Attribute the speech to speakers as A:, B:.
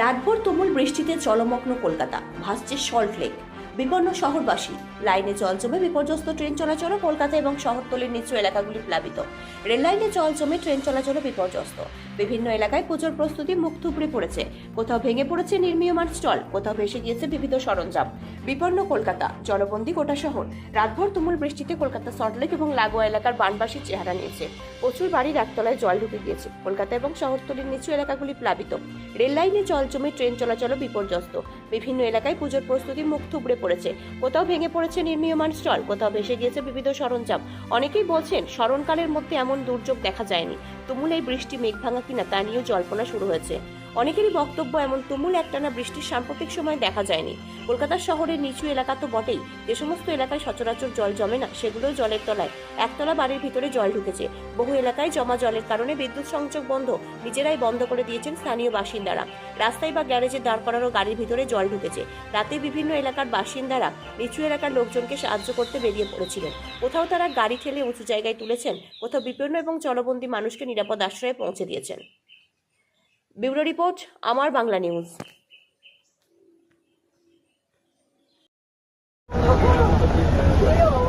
A: রাতভর তুমুল বৃষ্টিতে চলমগ্ন কলকাতা ভাসছে সল্ট লেক। বিপন্ন শহরবাসী। লাইনে জল জমে বিপর্যস্ত ট্রেন চলাচল কলকাতা এবং শহরতলির নিচু এলাকাগুলি প্লাবিত। রেল লাইনে জল জমে ট্রেন চলাচল বিপর্যস্ত। বিভিন্ন এলাকায় পুজোর প্রস্তুতি মুখ থুবড়ে পড়েছে। কোথাও ভেঙে পড়েছে নির্মীয়মান স্টল, কোথাও ভেসে গিয়েছে বিবিধ সরঞ্জাম। বিপন্ন কলকাতা জলবন্দী গোটা শহর। রাতভর তুমুল বৃষ্টিতে কলকাতা সল্টলেক এবং লাগোয়া এলাকার বানবাসীর চেহারা নিয়েছে। প্রচুর বাড়ির একতলায় জল ঢুকে গিয়েছে। কলকাতা এবং শহরতলির নিচু এলাকাগুলি প্লাবিত। রেল লাইনে জল জমে ট্রেন চলাচল বিপর্যস্ত। বিভিন্ন এলাকায় পুজোর প্রস্তুতি মুখ থুবড়ে পড়েছে। কোথাও ভেঙে পড়েছে নির্মীয়মান স্টল, কোথাও ভেসে গিয়েছে বিবিধ সরঞ্জাম। অনেকেই বলছেন, স্মরণকালের মধ্যে এমন দুর্যোগ দেখা যায়নি। তুমুল এই বৃষ্টি মেঘ ভাঙা কিনা তা নিয়েও জল্পনা শুরু হয়েছে। অনেকেরই বক্তব্য এমন তুমুল একটানা বৃষ্টির সাম্প্রতিক সময় দেখা যায়নি। কলকাতা শহরের নিচু এলাকা তো বটেই। যে সমস্ত এলাকায় সচরাচর জল জমে না সেগুলোও জলের তলায়। একতলা বাড়ির ভিতরে জল ঢুকেছে। বহু এলাকায় জমা জলের কারণে বিদ্যুৎ সংযোগ বন্ধ। নিজেরাই বন্ধ করে দিয়েছেন স্থানীয় বাসিন্দারা। রাস্তায় বা গ্যারেজে দাঁড় করানো গাড়ির ভিতরে জল ঢুকেছে। রাতে বিভিন্ন এলাকার বাসিন্দারা নিচু এলাকার লোকজনকে সাহায্য করতে বেরিয়ে পড়েছিলেন। কোথাও তারা গাড়ি ঠেলে উঁচু জায়গায় তুলেছেন, কোথাও বিপন্ন এবং জলবন্দী মানুষকে নিরাপদ আশ্রয়ে পৌঁছে দিয়েছেন। ব্যুরো রিপোর্ট আমার বাংলা নিউজ।
B: Thank